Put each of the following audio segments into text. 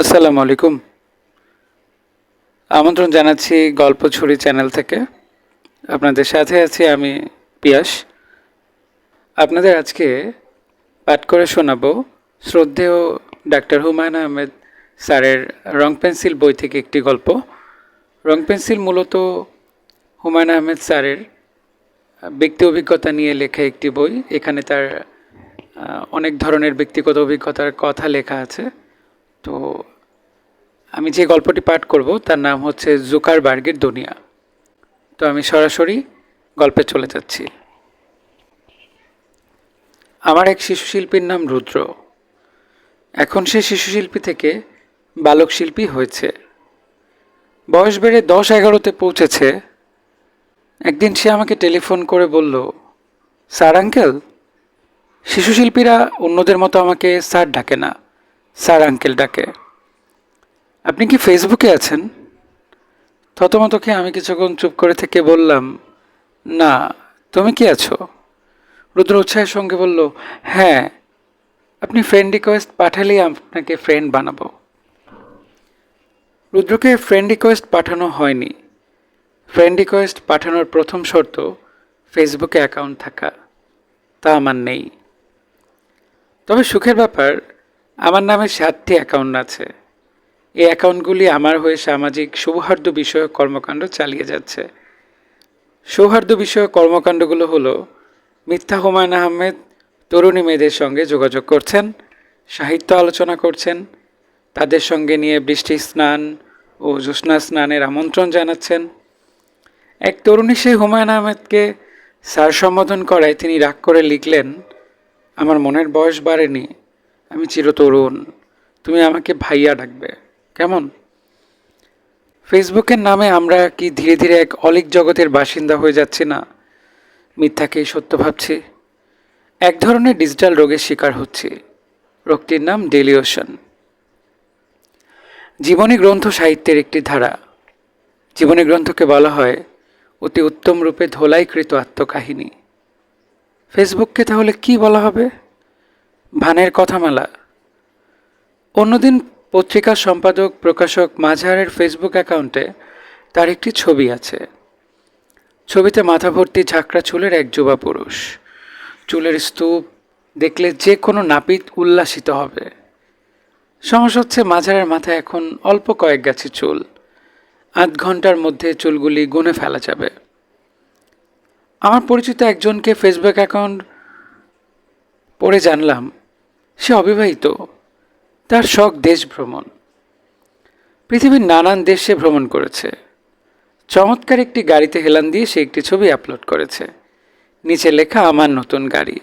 আসসালামু আলাইকুম। আমন্ত্রণ জানাচ্ছি গল্প ছড়ি চ্যানেল থেকে। আপনাদের সাথে আছি আমি পিয়াস। আপনাদের আজকে পাঠ করে শোনাবো শ্রদ্ধেয় ডাক্তার হুমায়ুন আহমেদ স্যারের রং পেন্সিল বই থেকে একটি গল্প। রং পেন্সিল মূলত হুমায়ুন আহমেদ স্যারের ব্যক্তি অভিজ্ঞতা নিয়ে লেখা একটি বই। এখানে তার অনেক ধরনের ব্যক্তিগত অভিজ্ঞতার কথা লেখা আছে। তো আমি যে গল্পটি পাঠ করব, তার নাম হচ্ছে জুকার বার্গের দুনিয়া। তো আমি সরাসরি গল্পে চলে যাচ্ছি। আমার এক শিশু শিল্পীর নাম রুদ্র। এখন সে শিশু শিল্পী থেকে বালক শিল্পী হয়েছে। বয়স বেড়ে দশ এগারোতে পৌঁছেছে। একদিন সে আমাকে টেলিফোন করে বলল, স্যার আঙ্কেল শিশু শিল্পীরা অন্যদের মতো আমাকে স্যার ডাকে না, স্যার আঙ্কেল ডাকে। আপনি কি ফেসবুকে আছেন? থতমতকে আমি কিছুক্ষণ চুপ করে থেকে বললাম, না, তুমি কি আছো? রুদ্র উৎসাহের সঙ্গে বলল হ্যাঁ আপনি ফ্রেন্ড রিকোয়েস্ট পাঠালেই আপনাকে ফ্রেন্ড বানাবো। রুদ্রকে ফ্রেন্ড রিকোয়েস্ট পাঠানো হয়নি। ফ্রেন্ড রিকোয়েস্ট পাঠানোর প্রথম শর্ত ফেসবুকে অ্যাকাউন্ট থাকা। তা আমার নেই। তবে সুখের ব্যাপার, আমার নামে সাতটি অ্যাকাউন্ট আছে। এই অ্যাকাউন্টগুলি আমার হয়ে সামাজিক সৌহার্দ্য বিষয়ক কর্মকাণ্ড চালিয়ে যাচ্ছে। সৌহার্দ্য বিষয়ক কর্মকাণ্ডগুলো হলো, মিথ্যা হুমায়ুন আহমেদ তরুণী মেয়েদের সঙ্গে যোগাযোগ করছেন, সাহিত্য আলোচনা করছেন, তাদের সঙ্গে নিয়ে বৃষ্টি স্নান ও জ্যোৎস্না স্নানের আমন্ত্রণ জানাচ্ছেন। এক তরুণী সেই হুমায়ুন আহমেদকে স্যার সম্বোধন করায় তিনি রাগ করে লিখলেন, আমার মনের বয়স বাড়েনি, আমি চিরতরুণ, তুমি আমাকে ভাইয়া ডাকবে। কেমন? ফেসবুকের নামে আমরা কি ধীরে ধীরে এক অলিক জগতের বাসিন্দা হয়ে যাচ্ছি না? মিথ্যাকেই সত্য ভাবছি। এক ধরনের ডিজিটাল রোগের শিকার হচ্ছে। রোগটির নাম ডেলিওশন জীবনী গ্রন্থ সাহিত্যের একটি ধারা। জীবনী গ্রন্থকে বলা হয় অতি উত্তম রূপে ধোলাইকৃত আত্মকাহিনী। ফেসবুককে তাহলে কি বলা হবে? ভানের কথামালা। অন্যদিন পত্রিকার সম্পাদক, প্রকাশক মাঝারের ফেসবুক অ্যাকাউন্টে তার একটি ছবি আছে। ছবিতে মাথা ভর্তি ঝাঁকড়া চুলের এক যুবা পুরুষ। চুলের স্তূপ দেখলে যে কোনো নাপিত উল্লাসিত হবে। সমস্যা হচ্ছে মাঝারের মাথায় এখন অল্প কয়েক গাছি চুল। আধ ঘণ্টার মধ্যে চুলগুলি গুনে ফেলা যাবে। আমার পরিচিত একজনকে ফেসবুক অ্যাকাউন্ট পড়ে জানলাম। সে অবিবাহিত। তার শখ দেশ ভ্রমণ। পৃথিবীর নানান দেশে ভ্রমণ করেছে। চমৎকার একটি গাড়িতে হেলান দিয়ে সে একটি ছবি আপলোড করেছে। নিচে লেখা, আমার নতুন গাড়ি।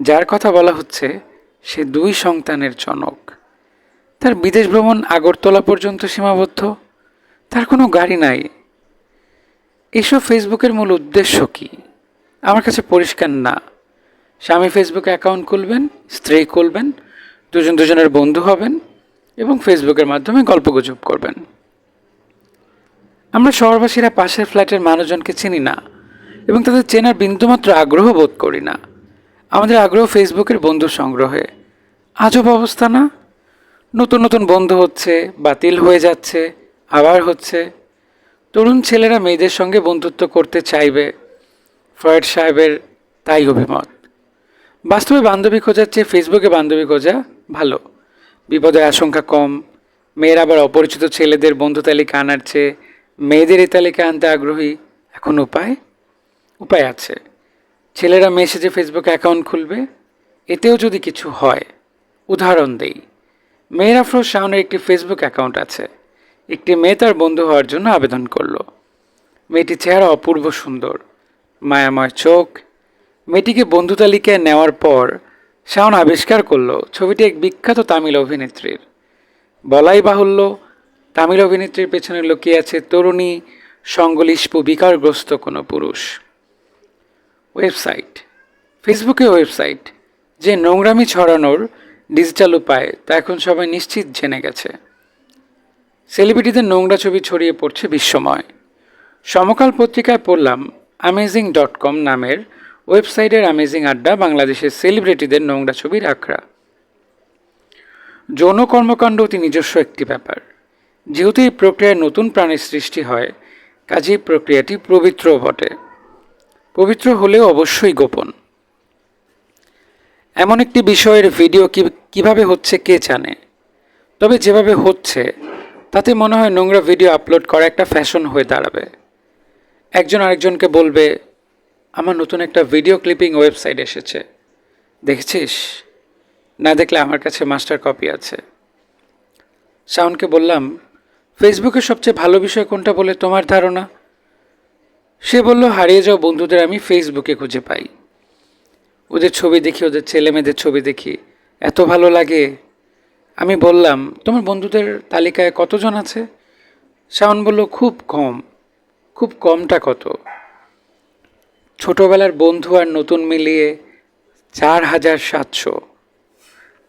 যার কথা বলা হচ্ছে, সে দুই সন্তানের জনক। তার বিদেশ ভ্রমণ আগরতলা পর্যন্ত সীমাবদ্ধ? তার কোনো গাড়ি নাই। এসব ফেসবুকের মূল উদ্দেশ্য কি? আমার কাছে পরিষ্কার না। স্বামী ফেসবুকে অ্যাকাউন্ট খুলবেন, স্ত্রী খুলবেন দুজন দুজনের বন্ধু হবেন এবং ফেসবুকের মাধ্যমে গল্পগুজব করবেন। আমরা শহরবাসীরা পাশের ফ্ল্যাটের মানুষজনকে চিনি না এবং তাদের চেনার বিন্দুমাত্র আগ্রহ বোধ করি না। আমাদের আগ্রহ ফেসবুকের বন্ধু সংগ্রহে। আজব অবস্থা না? নতুন নতুন বন্ধু হচ্ছে, বাতিল হয়ে যাচ্ছে, আবার হচ্ছে। তরুণ ছেলেরা মেয়েদের সঙ্গে বন্ধুত্ব করতে চাইবে ফ্রয়েড সাহেবের তাই অভিমত। বাস্তবে বান্ধবী খোঁজার চেয়ে ফেসবুকে বান্ধবী খোঁজা ভালো। বিপদের আশঙ্কা কম। মেয়েরা আবার অপরিচিত ছেলেদের বন্ধু তালিকা আনার চেয়ে মেয়েদের এই তালিকা আনতে আগ্রহী এখন উপায়? উপায় আছে। ছেলেরা মেসেজে ফেসবুক অ্যাকাউন্ট খুলবে। এতেও যদি কিছু হয়, উদাহরণ দেই। মেয়ের আফরোজ শাওনের একটি ফেসবুক অ্যাকাউন্ট আছে। একটি মেয়ে তার বন্ধু হওয়ার জন্য আবেদন করল। মেয়েটির চেহারা অপূর্ব সুন্দর। মায়াময় চোখ। মেয়েটিকে বন্ধু তালিকায় নেওয়ার পর শাওন আবিষ্কার করল ছবিটি এক বিখ্যাত তামিল অভিনেত্রীর। বলাই বাহুল্য, তামিল অভিনেত্রীর পেছনে লুকিয়ে আছে তরুণী সঙ্গলিষ্প বিকারগ্রস্ত কোনো পুরুষ। ওয়েবসাইট, ফেসবুকে ওয়েবসাইট, যে নোংরামি ছড়ানোর ডিজিটাল উপায় তা এখন সবাই নিশ্চিত জেনে গেছে। সেলিব্রিটিদের নোংরা ছবি ছড়িয়ে পড়ছে বিশ্বময়। সমকাল পত্রিকায় পড়লাম অ্যামেজিং ডট কম নামের ওয়েবসাইটের অ্যামেজিং আড্ডা বাংলাদেশের সেলিব্রিটিদের নোংরা ছবির আখড়া। যৌন কর্মকাণ্ড অতি নিজস্ব একটি ব্যাপার। যেহেতু এই প্রক্রিয়ায় নতুন প্রাণের সৃষ্টি হয়, কাজেই প্রক্রিয়াটি পবিত্র বটে। পবিত্র হলেও অবশ্যই গোপন। এমন একটি বিষয়ের ভিডিও কি, কীভাবে হচ্ছে কে জানে? তবে যেভাবে হচ্ছে, তাতে মনে হয় নোংরা ভিডিও আপলোড করা একটা ফ্যাশন হয়ে দাঁড়াবে। একজন আরেকজনকে বলবে আমার নতুন একটা ভিডিও ক্লিপিং ওয়েবসাইট এসেছে। দেখেছিস? না দেখলে আমার কাছে মাস্টার কপি আছে। শাওনকে বললাম ফেসবুকে সবচেয়ে ভালো বিষয় কোনটা বলে তোমার ধারণা? সে বলল, হারিয়ে যাওয়া বন্ধুদের আমি ফেসবুকে খুঁজে পাই। ওদের ছবি দেখি, ওদের ছেলে মেয়েদের ছবি দেখি। এত ভালো লাগে। আমি বললাম, তোমার বন্ধুদের তালিকায় কতজন আছে? শাওন বলল, খুব কম। খুব কমটা কত? ছোটবেলার বন্ধু আর নতুন মিলিয়ে চার হাজার সাতশো।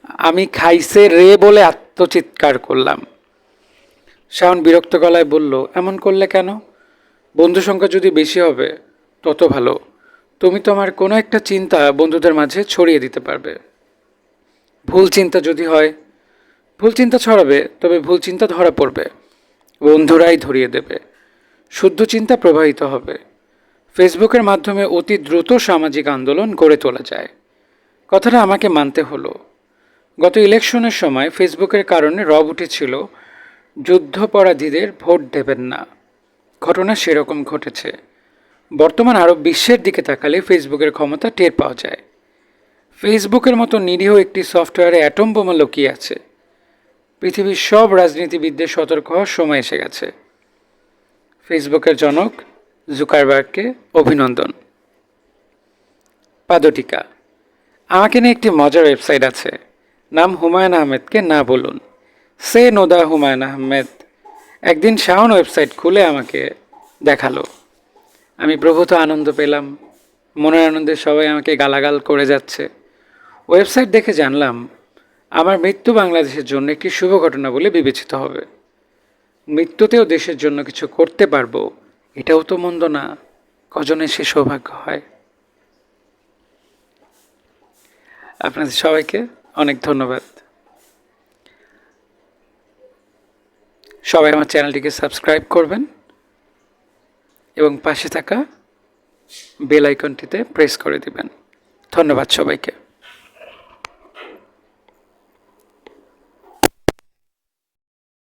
আমি খাইছে রে বলে আত্মচিৎকার করলাম। শাওন বিরক্ত গলায় বলল, এমন করলে কেন? বন্ধু সংখ্যা যদি বেশি হবে, তত ভালো। তুমি তোমার কোনো একটা চিন্তা বন্ধুদের মাঝে ছড়িয়ে দিতে পারবে। ভুল চিন্তা যদি হয়, ভুল চিন্তা ছড়াবে, তবে ভুল চিন্তা ধরা পড়বে। বন্ধুরাই ধরিয়ে দেবে। শুদ্ধ চিন্তা প্রবাহিত হবে। ফেসবুকের মাধ্যমে অতি দ্রুত সামাজিক আন্দোলন গড়ে তোলা যায়। কথাটা আমাকে মানতে হলো। গত ইলেকশনের সময় ফেসবুকের কারণে রব উঠেছিল যুদ্ধপরাধীদের ভোট দেবেন না। ঘটনা সেরকম ঘটেছে। বর্তমান আরব বিশ্বের দিকে তাকালে ফেসবুকের ক্ষমতা টের পাওয়া যায়। ফেসবুকের মতো নিরীহ একটি সফটওয়্যারে অ্যাটম বোমা লুকিয়ে আছে। পৃথিবীর সব রাজনীতিবিদদের সতর্ক হওয়ার সময় এসে গেছে। ফেসবুকের জনক জুকারবার্গকে অভিনন্দন। পাদটিকা। আমাকে নিয়ে একটি মজার ওয়েবসাইট আছে। নাম হুমায়ুন আহমেদকে না বলুন। সে নোদা হুমায়ুন আহমেদ একদিন শাওন ওয়েবসাইট খুলে আমাকে দেখাল। আমি প্রভূত আনন্দ পেলাম। মনের আনন্দে সবাই আমাকে গালাগাল করে যাচ্ছে। ওয়েবসাইট দেখে জানলাম, আমার মৃত্যু বাংলাদেশের জন্য একটি শুভ ঘটনা বলে বিবেচিত হবে। মৃত্যুতেও দেশের জন্য কিছু করতে পারব এটাও তো মন্দ না, কজনের সে সৌভাগ্য হয়। আপনাদের সবাইকে অনেক ধন্যবাদ। সবাই আমার চ্যানেলটিকে সাবস্ক্রাইব করবেন এবং পাশে থাকা বেল আইকনটিতে প্রেস করে দিবেন। ধন্যবাদ সবাইকে।